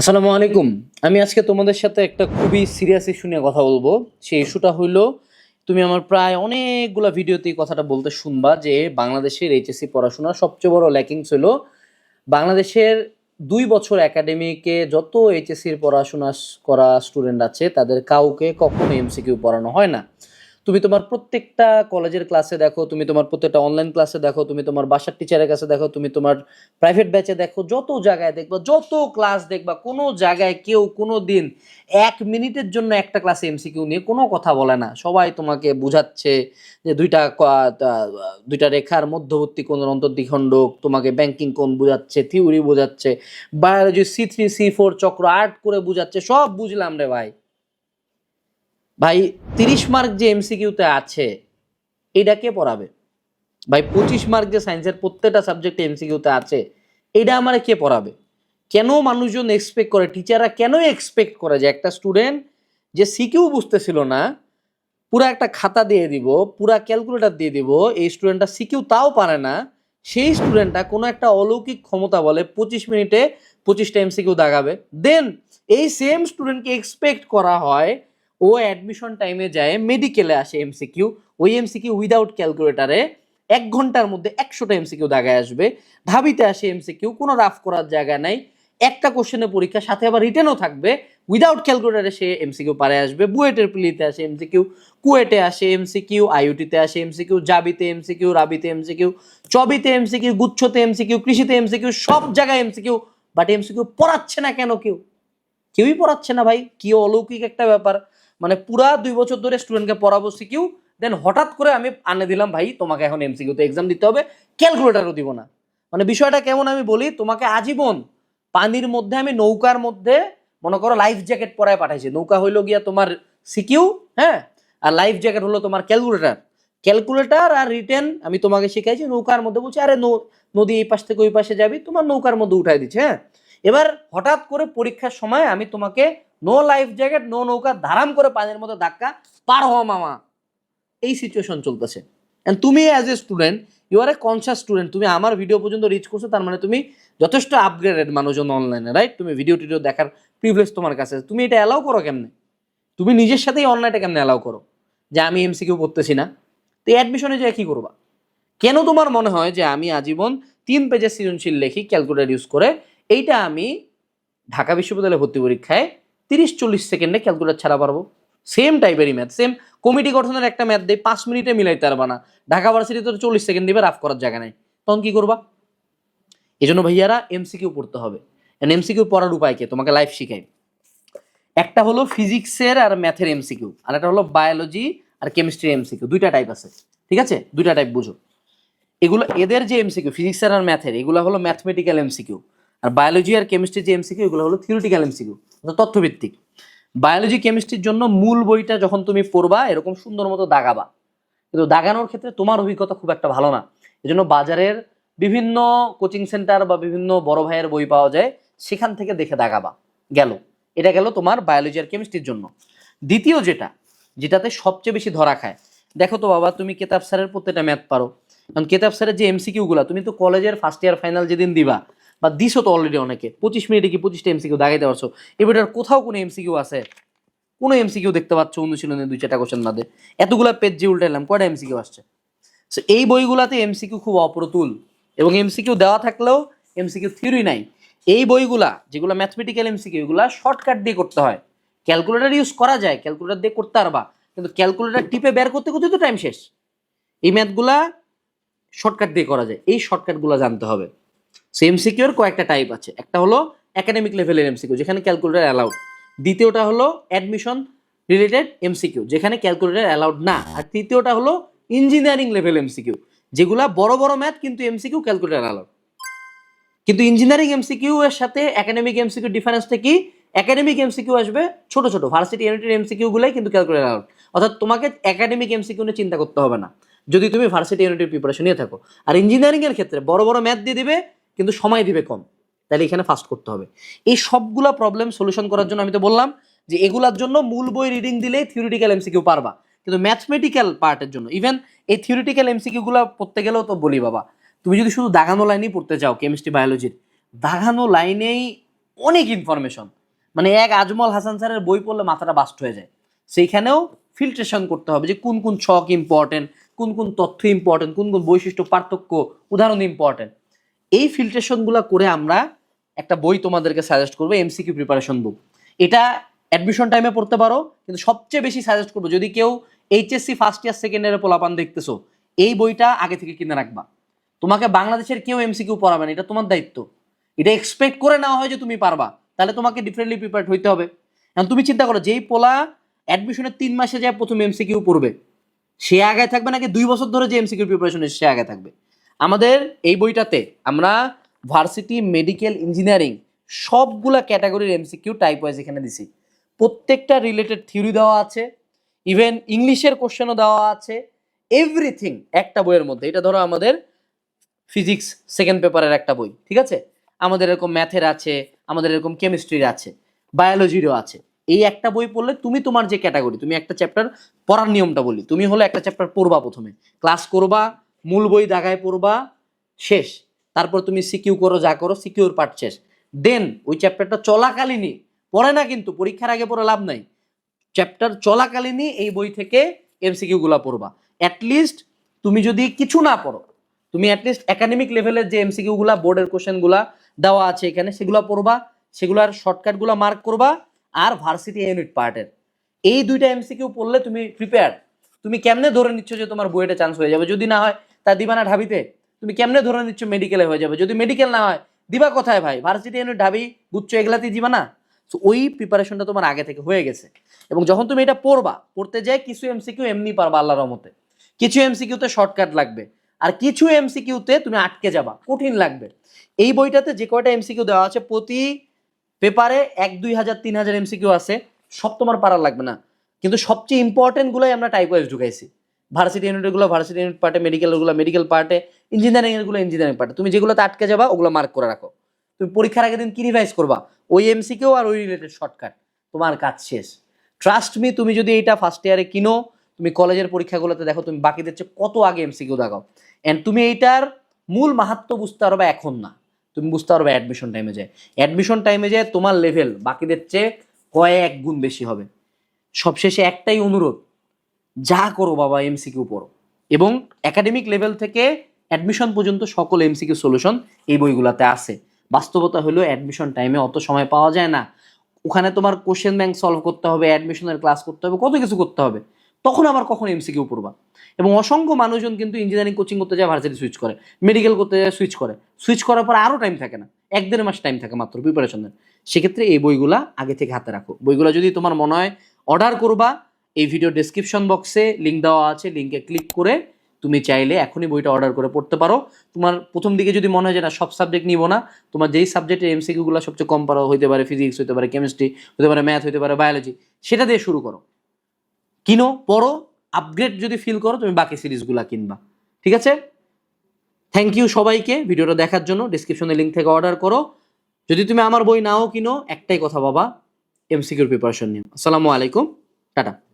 আসসালামু আলাইকুম। আমি আজকে তোমাদের সাথে একটা খুবই সিরিয়াস ইস্যু নিয়ে কথা বলব। সেই ইস্যুটা হইল, তুমি আমার প্রায় অনেকগুলো ভিডিওতে এই কথাটা বলতে শুনবা যে বাংলাদেশের এইচএসসি পড়াশোনা সবচেয়ে বড় ল্যাকিংস হলো বাংলাদেশের দুই বছর একাডেমিকে যত এইচএসসির পড়াশোনা করা স্টুডেন্ট আছে, তাদের কাউকে কখনো এমসিকিউ পড়ানো হয় না। তুমি তোমার প্রত্যেকটা কলেজের ক্লাসে দেখো, তুমি তোমার প্রত্যেকটা অনলাইন ক্লাসে দেখো, তুমি তোমার বাসার টিচারের কাছে দেখো, তুমি তোমার প্রাইভেট ব্যাচে দেখো, যত জায়গায় দেখবা, যত ক্লাস দেখবা, কোনো জায়গায় কেউ কোনো দিন এক মিনিটের জন্য একটা ক্লাসে এমসিকিউ নিয়ে কোনো কথা বলে না। সবাই তোমাকে বুঝাচ্ছে যে দুইটা দুইটা রেখার মধ্যবর্তী কোন অন্তর্দ্বিখণ্ডক, তোমাকে ব্যাংকিং কোন বোঝাচ্ছে থিওরি বোঝাচ্ছে biology C three C four চক্র আর্ট করে বুঝাচ্ছে, সব বুঝলাম রে ভাই। ভাই, তিরিশ মার্ক যে এমসিকিউতে আছে, এটা কে পড়াবে? ভাই, পঁচিশ মার্ক যে সায়েন্সের প্রত্যেকটা সাবজেক্টে এমসিকিউতে আছে, এটা আমার কে পড়াবে? কেন মানুষজন এক্সপেক্ট করে? টিচাররা কেন এক্সপেক্ট করে যে একটা স্টুডেন্ট যে সিকিউ বুঝতেছিল না, পুরো একটা খাতা দিয়ে দিব, পুরা ক্যালকুলেটর দিয়ে দিব, এই স্টুডেন্টটা সিকিউ তাও পারে না, সেই স্টুডেন্টটা কোনো একটা অলৌকিক ক্ষমতা বলে পঁচিশ মিনিটে পঁচিশটা এমসিকিউ দাগাবে। দেন এই সেম স্টুডেন্টকে এক্সপেক্ট করা হয় ও অ্যাডমিশন টাইমে যায় মেডিকেলে আসে এমসিকিউ ওই এমসিকিউ উইদাউট ক্যালকুলেটারে এক ঘণ্টার মধ্যে একশোটা এমসিকিউ দাগায় আসবে ঢাবিতে আসে এমসিকিউ কোনো রাফ করার জায়গা নাই একটা কোশ্চেনের পরীক্ষা সাথে আবার রিটেনও থাকবে উইদাউট ক্যালকুলেটারে সে এমসিকিউ পারে আসবে বুয়েটের প্লিতে আসে এমসিকিউ কুয়েটে আসে এমসিকিউ আইউটিতে আসে এমসিকিউ জাবিতে এমসিকিউ রাবিতে এমসিকিউ চবিতে এমসিকিউ গুচ্ছতে এমসিকিউ কৃষিতে এমসিকিউ সব জায়গায় এমসিকিউ বাট এমসিকিউ পড়াচ্ছে না কেন কেউ কেউই পড়াচ্ছে না ভাই কি অলৌকিক একটা ব্যাপার মানে পুরা দুই বছর ধরে স্টুডেন্টকে পড়াবো সিকিউ দেন হঠাৎ করে আমি আনে দিলাম, ভাই, তোমাকে এখন এমসিকিউতে এক্সাম দিতে হবে ক্যালকুলেটারও দিব না। মানে বিষয়টা কেমন আমি বলি, তোমাকে আজীবন পানির মধ্যে আমি নৌকার মধ্যে, মনে করো লাইফ জ্যাকেট পরায় পাঠাইছি। নৌকা হইল গিয়া তোমার সিকিউ হ্যাঁ? আর লাইফ জ্যাকেট হলো তোমার ক্যালকুলেটার ক্যালকুলেটার আর রিটেন আমি তোমাকে শিখাইছি, নৌকার মধ্যে বলছি, আরে নদী এই পাশ থেকে ওই পাশে যাবি, তোমার নৌকার মধ্যে উঠাই দিচ্ছে। হ্যাঁ? এবার হঠাৎ করে পরীক্ষার সময় আমি তোমাকে নো লাইফ জ্যাকেট নো নৌকা, ধারাম করে পানির মতো ধাক্কা, পার হওয়া মামা। এই সিচুয়েশন চলতেছে। And তুমি as a student you are a conscious student তুমি আমার ভিডিও পর্যন্ত রিচ করছ, তার মানে তুমি যথেষ্ট আপগ্রেডেড মানুষজন অনলাইনে রাইট তুমি ভিডিও টিডিও দেখার প্রিভিলেজ তোমার কাছে তুমি এটা অ্যালাউ করো কেমনে? তুমি নিজের সাথেই অনলাইনটা কেমনে অ্যালাউ করো? যে আমি এমসিকিউ পড়তেছি না। তো এই অ্যাডমিশনে যে কি করবা? কেন তোমার মনে হয় যে আমি আজীবন তিন পেজের সৃজনশীল লেখি ক্যালকুলেটার ইউজ করে, এইটা আমি ঢাকা বিশ্ববিদ্যালয়ে ভর্তি পরীক্ষায় তিরিশ চল্লিশ সেকেন্ডে ক্যালকুলেটার ছাড়া পারব। সেম টাইপেরই ম্যাথ সেম কমিটি গঠনের একটা ম্যাথ দেয় পাঁচ মিনিটে মিলাইতে পারবা না ঢাকা ভার্সিটি তো চল্লিশ সেকেন্ড দিবে, রাফ করার জায়গা নাই। তখন কী করবা? এই জন্য ভাইয়ারা এমসিকিউ পড়তে হবে। এমসিকিউ পড়ার উপায় কি? তোমাকে লাইফ শিখাই। একটা হলো ফিজিক্সের আর ম্যাথের এমসিকিউ আর একটা হলো বায়োলজি আর কেমিস্ট্রি এমসিকিউ দুইটা টাইপ আছে, ঠিক আছে? দুইটা টাইপ বুঝো। এগুলো, এদের যে এমসিকিউ ফিজিক্সের আর ম্যাথের এগুলো হলো ম্যাথমেটিক্যাল এমসিকিউ আর বায়োলজি আর কেমিস্ট্রি যে এমসিকিউ এগুলো হলো থিওরিটিক্যাল এমসিকিউ তথ্যভিত্তিক। বায়োলজি কেমিস্ট্রির জন্য মূল বইটা যখন তুমি পড়বা, এরকম সুন্দর মতো দাগাবা। কিন্তু দাগানোর ক্ষেত্রে তোমার অভিজ্ঞতা খুব একটা ভালো না। এজন্য বাজারের বিভিন্ন কোচিং সেন্টার বা বিভিন্ন বড় ভাইয়ের বই পাওয়া যায়, সেখান থেকে দেখে দাগাবা। গেল। এটা গেল তোমার বায়োলজি আর কেমিস্ট্রির জন্য। দ্বিতীয় যেটা, যেটাতে সবচেয়ে বেশি ধরা খায়, দেখো তো বাবা, তুমি কেতাব স্যারের প্রত্যেকটা ম্যাথ পারো। কারণ কেতাব স্যারের যে এমসিকিউগুলো তুমি তো কলেজের ফার্স্ট ইয়ার ফাইনাল যেদিন দিবা বা দিছো তো অলরেডি অনেকে। পঁচিশ মিনিটে কি পঁচিশটা এমসিকিউ দাগাইতে পারছ? এবারে কোথাও কোনো এমসিকিউ আছে? কোনো এমসিকিউ দেখতে পাচ্ছ অনুশীলনে দুই চারটা কোশ্চেন বাদে? এতগুলা পেজ যে উল্টাইলাম কয়টা এমসিকিউ আসছে? সো এই বইগুলাতে এমসিকিউ খুব অপ্রতুল এবং এমসিকিউ দেওয়া থাকলেও এমসিকিউ থিওরি নাই। এই বইগুলা, যেগুলো ম্যাথমেটিক্যাল এমসিকিউ এগুলা শর্টকাট দিয়ে করতে হয়। ক্যালকুলেটর ইউজ করা যায় ক্যালকুলেটর দিয়ে করতে পারবা। কিন্তু ক্যালকুলেটর টিপে বের করতে করতে তো টাইম শেষ। এই ম্যাথগুলা শর্টকাট দিয়ে করা যায়। এই শর্টকাটগুলো জানতে হবে। সো এমসিকিউর কয়েকটা টাইপ আছে। একটা হলো একাডেমিক লেভেলের এমসিকিউ যেখানে ক্যালকুলেটার অ্যালাউড দ্বিতীয়টা হলো অ্যাডমিশন রিলেটেড এমসিকিউ যেখানে ক্যালকুলেটার অ্যালাউড না। আর তৃতীয়টা হলো ইঞ্জিনিয়ারিং লেভেল এমসিকিউ যেগুলা বড় বড় ম্যাথ কিন্তু এমসিকিউ ক্যালকুলেটার অ্যালাউড কিন্তু ইঞ্জিনিয়ারিং এমসিকিউ এর সাথে একাডেমিক এমসিকিউ ডিফারেন্সটা কি? একাডেমিক এমসিকিউ আসবে ছোট ছোট ভার্সিটি ইউনিটের এমসিকিউ গুলাই কিন্তু ক্যালকুলেটর অ্যালাউড অর্থাৎ তোমাকে একাডেমিক এমসিকিউ নিয়ে চিন্তা করতে হবে না। যদি তুমি ভার্সিটি ইউনিটের প্রিপারেশন নিয়ে থাকো। আর ইঞ্জিনিয়ারিং এর ক্ষেত্রে বড় বড় ম্যাথ দিয়ে দিবে কিন্তু সময় দিবে কম। তাহলে এখানে ফাস্ট করতে হবে। এই সবগুলা প্রবলেম সলিউশন করার জন্য আমি তো বললাম যে এগুলার জন্য মূল বই রিডিং দিলেই থিওরিটিক্যাল এমসিকিউ পারবা। কিন্তু ম্যাথমেটিক্যাল পার্টের জন্য। ইভেন এই থিওরিটিক্যাল এমসিকিউ গুলো পড়তে গেলেও তো বলি বাবা, তুমি যদি শুধু দাগানো লাইনেই পড়তে চাও কেমিস্ট্রি বায়োলজির দাগানো লাইনেই অনেক ইনফরমেশন মানে এক আজমল হাসান স্যারের বই পড়লে মাথাটা বাস্ট হয়ে যায়। সেইখানেও ফিল্ট্রেশন করতে হবে যে কোন কোন ছক ইম্পর্টেন্ট কোন কোন তথ্য ইম্পর্টেন্ট কোন কোন বৈশিষ্ট্য পার্থক্য, উদাহরণ ইম্পর্টেন্ট এই ফিল্ট্রেশনগুলো করে আমরা একটা বই তোমাদেরকে সাজেস্ট করব এমসিকিউ প্রিপারেশন বুক এটা অ্যাডমিশন টাইমে পড়তে পারো, কিন্তু সবচেয়ে বেশি সাজেস্ট করব, যদি কেউ এইচএসসি ফার্স্ট ইয়ার সেকেন্ড ইয়ারে পোলাপান দেখতেছো, এই বইটা আগে থেকে কিনে রাখবা। তোমাকে বাংলাদেশের কেউ এমসিকিউ পড়াবে না, এটা তোমার দায়িত্ব। এটা এক্সপেক্ট করে নেওয়া হয় যে তুমি পারবা, তাহলে তোমাকে ডিফারেন্টলি প্রিপেয়ার হইতে হবে। এখন তুমি চিন্তা করো, যেই পোলা অ্যাডমিশনের তিন মাসে যায় প্রথম এমসিকিউ পড়বে, সে আগে থাকবে নাকি দুই বছর ধরে যে এমসিকিউ প্রিপারেশন সে আগে থাকবে? আমাদের এই বইটাতে আমরা ভার্সিটি মেডিকেল ইঞ্জিনিয়ারিং সবগুলা ক্যাটাগরির এমসিকিউ টাইপ ওয়াইজ এখানে দিছি। প্রত্যেকটা রিলেটেড থিওরি দেওয়া আছে ইভেন ইংলিশের কোশ্চেনও দেওয়া আছে এভরিথিং একটা বইয়ের মধ্যে। এটা ধরো আমাদের ফিজিক্স সেকেন্ড পেপারের একটা বই, ঠিক আছে? আমাদের এরকম ম্যাথের আছে, আমাদের এরকম কেমিস্ট্রির আছে বায়োলজিরও আছে। এই একটা বই পড়লে তুমি তোমার যে ক্যাটাগরি তুমি একটা চ্যাপ্টার পড়ার নিয়মটা বলি। তুমি হলো একটা চ্যাপ্টার পড়বা প্রথমে। ক্লাস করবা মূল বই দাগায় পড়বা, শেষ। তারপর তুমি সিকিউ করো, যা করো, সিকিউর পার্ট শেষ। দেন ওই চ্যাপ্টারটা চলাকালীনই, পড়ে না কিন্তু, পরীক্ষার আগে পড়ে লাভ নাই। চ্যাপ্টার চলাকালীনই এই বই থেকে এমসিকিউ গুলা পড়বা। অ্যাটলিস্ট তুমি যদি কিছু না পড়ো, তুমি অ্যাটলিস্ট একাডেমিক লেভেলের যে এমসিকিউ গুলা বোর্ডের কোশ্চেনগুলা দেওয়া আছে এখানে, সেগুলো পড়বা, সেগুলার শর্টকাটগুলো মার্ক করবা, আর ভার্সিটি ইউনিট পার্টের। এই দুইটা এমসিকিউ পড়লে তুমি প্রিপেয়ার তুমি কেমনে ধরে নিচ্ছ যে তোমার বইয়েটা চান্স হয়ে যাবে? যদি না হয় তা দিবা না ঢাবিতে? তুমি কেমনে ধরে নিচ্ছ মেডিকেলে হয়ে যাবে? যদি মেডিকেল না হয়, দিবা কোথায় ভাই? ভার্সিটি এনে ঢাবি, গুচ্ছ এগুলাতেই দিবা না? তো ওই প্রিপারেশনটা তোমার আগে থেকে হয়ে গেছে। এবং যখন তুমি এটা পড়বা, পড়তে যায় কিছু এমসিকিউ এমনি পারবা আল্লাহর রহমতে। কিছু এমসিকিউতে শর্টকাট লাগবে। আর কিছু এমসিকিউতে তুমি আটকে যাবা, কঠিন লাগবে। এই বইটাতে যে কয়টা এমসিকিউ দেওয়া আছে, প্রতি পেপারে এক, দুই হাজার, তিন হাজার এমসিকিউ আছে। সব তোমার পারার লাগবে না। কিন্তু সবচেয়ে ইম্পর্টেন্ট গুলোই আমরা টাইপ ওয়াইজ ঢুকাইছি। ভার্সিটি ইউনিটগুলো ভার্সিটি ইউনিট পার্টে মেডিকেলগুলো মেডিকেল পার্টে ইঞ্জিনিয়ারিং এরগুলো ইঞ্জিনিয়ারিং পার্টে তুমি যেগুলোতে আটকে যাবা, ওগুলো মার্ক করে রাখো। তুমি পরীক্ষার আগের দিন কি রিভাইজ করবা? ওই এমসিকিউ আর ওই রিলেটেড শর্টকাট তোমার কাজ শেষ। ট্রাস্ট মি তুমি যদি এইটা ফার্স্ট ইয়ারে কিনো, তুমি কলেজের পরীক্ষাগুলোতে দেখো, তুমি বাকিদের চেয়ে কত আগে এমসিকিউ দেখাও। অ্যান্ড তুমি এইটার মূল মাহাত্ম বুঝতে পারবে এখন না। তুমি বুঝতে পারবে অ্যাডমিশন টাইমে যায় অ্যাডমিশন টাইমে যায় তোমার লেভেল বাকিদের চেয়ে কয়েক গুণ বেশি হবে। সবশেষে একটাই অনুরোধ যা করো বাবা এমসিকিউ পড়ো। এবং একাডেমিক লেভেল থেকে অ্যাডমিশন পর্যন্ত সকল এমসিকিউ সলিউশন এই বইগুলোতে আছে। বাস্তবতা হলো অ্যাডমিশন টাইমে অত সময় পাওয়া যায় না। ওখানে তোমার কোশ্চেন ব্যাংক সলভ করতে হবে অ্যাডমিশনের ক্লাস করতে হবে, কত কিছু করতে হবে। তখন আবার কখন এমসিকিউ পড়বা। এবং অসংখ্য মানুষজন কিন্তু ইঞ্জিনিয়ারিং কোচিং করতে যায় ভার্সিটি সুইচ করে। মেডিকেল করতে যায় সুইচ করে। সুইচ করার পর আরও টাইম থাকে না। এক দেড় মাস টাইম থাকে মাত্র প্রিপারেশনের সেক্ষেত্রে এই বইগুলা আগে থেকে হাতে রাখো। বইগুলো যদি তোমার মনে হয় অর্ডার করবা এই ভিডিও ডেসক্রিপশন বক্সে লিঙ্ক দেওয়া আছে লিঙ্কে ক্লিক করে তুমি চাইলে এখনই বইটা অর্ডার করে পড়তে পারো। তোমার প্রথম দিকে যদি মনে হয় যে না, সব সাবজেক্ট নিব না, তোমার যেই সাবজেক্টের এমসিকিউগুলো সবচেয়ে কম পারো, হইতে পারে ফিজিক্স হতে পারে কেমিস্ট্রি হতে পারে ম্যাথ হতে পারে বায়োলজি সেটা দিয়ে শুরু করো। কিনো, পড়ো আপগ্রেড যদি ফিল করো, তুমি বাকি সিরিজগুলো কিনবা। ঠিক আছে? থ্যাংক ইউ সবাইকে ভিডিওটা দেখার জন্য। ডিসক্রিপশনে লিঙ্ক থেকে অর্ডার করো। যদি তুমি আমার বই নাও কিনো, একটাই কথা বাবা এমসিকিউর প্রিপারেশন নিও। আসসালামু আলাইকুম, টাটা।